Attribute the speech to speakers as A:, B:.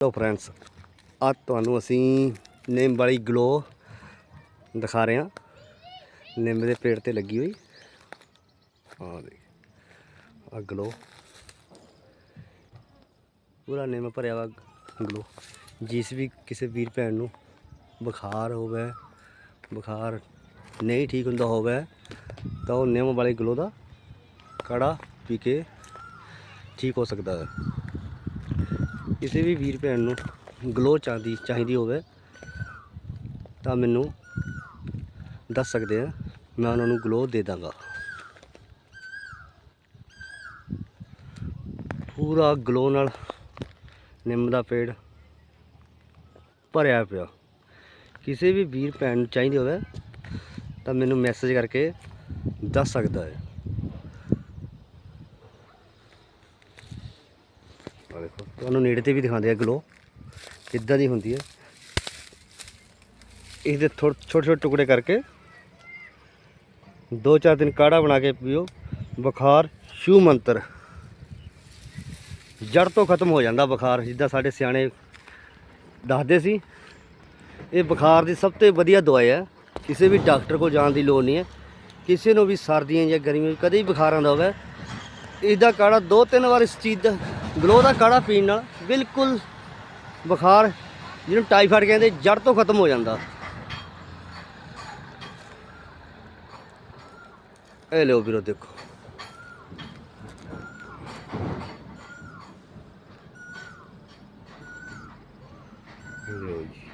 A: ਲੋ friends ਅੱਜ ਤੁਹਾਨੂੰ ਅਸੀਂ ਨਿੰਮ ਵਾਲੀ ਗਲੋ ਦਿਖਾ ਰਹੇ ਹਾਂ। ਨਿੰਮ ਦੇ ਪੇੜ ਤੇ ਲੱਗੀ ਹੋਈ। ਆ ਦੇ ਆ ਗਲੋ ਪੂਰਾ ਨਿੰਮ ਭਰਿਆ ਵਾ ਗਲੋ ਜਿਸ ਵੀ ਕਿਸੇ ਵੀਰ ਭੈਣ ਨੂੰ ਬੁਖਾਰ ਹੋਵੇ, ਬੁਖਾਰ ਨਹੀਂ ਠੀਕ ਹੁੰਦਾ ਹੋਵੇ, ਤਾਂ ਉਹ ਨਿੰਮ ਵਾਲੀ ਗਲੋ ਦਾ ਕੜਾ ਪੀ ਕੇ ਠੀਕ ਹੋ ਸਕਦਾ ਹੈ। ਕਿਸੇ ਵੀ ਵੀਰ ਭੈਣ ਨੂੰ ਗਲੋ ਚਾਹਦੀ ਚਾਹੀਦੀ ਹੋਵੇ, ਤਾਂ ਮੈਨੂੰ ਦੱਸ ਸਕਦੇ ਆ, ਮੈਂ ਉਹਨਾਂ ਨੂੰ ਗਲੋ ਦੇ ਦਾਂਗਾ। ਪੂਰਾ ਗਲੋ ਨਾਲ ਨਿੰਮ ਦਾ ਪੇੜ ਭਰਿਆ ਪਿਆ। ਕਿਸੇ ਵੀ ਵੀਰ ਭੈਣ ਨੂੰ ਚਾਹੀਦੀ ਹੋਵੇ, ਤਾਂ ਮੈਨੂੰ ਮੈਸੇਜ ਕਰਕੇ ਦੱਸ ਸਕਦਾ ਹੈ। ਆ ਦੇਖੋ। ਤੁਹਾਨੂੰ ਨੇੜੇ ਤੇ ਵੀ ਦਿਖਾਉਂਦੇ ਆ ਗਲੋ ਕਿੱਦਾਂ ਦੀ ਹੁੰਦੀ ਹੈ। ਇਹਦੇ ਥੋੜ੍ਹੇ ਛੋਟੇ ਛੋਟੇ ਟੁਕੜੇ ਕਰਕੇ ਦੋ ਚਾਰ ਦਿਨ ਕਾੜਾ ਬਣਾ ਕੇ ਪੀਓ। ਬੁਖਾਰ ਸ਼ੂ ਮੰਤਰ। ਜੜ ਤੋਂ ਖਤਮ ਹੋ ਜਾਂਦਾ ਬੁਖਾਰ, ਜਿੱਦਾਂ ਸਾਡੇ ਸਿਆਣੇ ਦੱਸਦੇ ਸੀ। ਇਹ ਬੁਖਾਰ ਦੀ ਸਭ ਤੋਂ ਵਧੀਆ ਦਵਾਈ ਹੈ। ਕਿਸੇ ਵੀ ਡਾਕਟਰ ਕੋਲ ਜਾਣ ਦੀ ਲੋੜ ਨਹੀਂ ਹੈ। ਕਿਸੇ ਨੂੰ ਵੀ ਸਰਦੀਆਂ ਜਾਂ ਗਰਮੀਆਂ ਕਦੇ ਵੀ ਬੁਖਾਰ ਆਉਂਦਾ ਹੋਵੇ ਇਸ ਦਾ ਕਾੜਾ ਦੋ ਤਿੰਨ ਵਾਰ ਇਸ ਚੀਜ਼ ਦਾ ਗਲੋ ਦਾ ਕਾੜਾ ਪੀਣ ਨਾਲ ਬਿਲਕੁਲ ਬੁਖਾਰ, ਜਿਹਨੂੰ ਟਾਈਫਾਇਡ ਕਹਿੰਦੇ, ਜੜ ਤੋਂ ਖਤਮ ਹੋ ਜਾਂਦਾ। ਇਹ ਲਓ ਵੀਰੋ, ਦੇਖੋ। ਲਓ ਜੀ।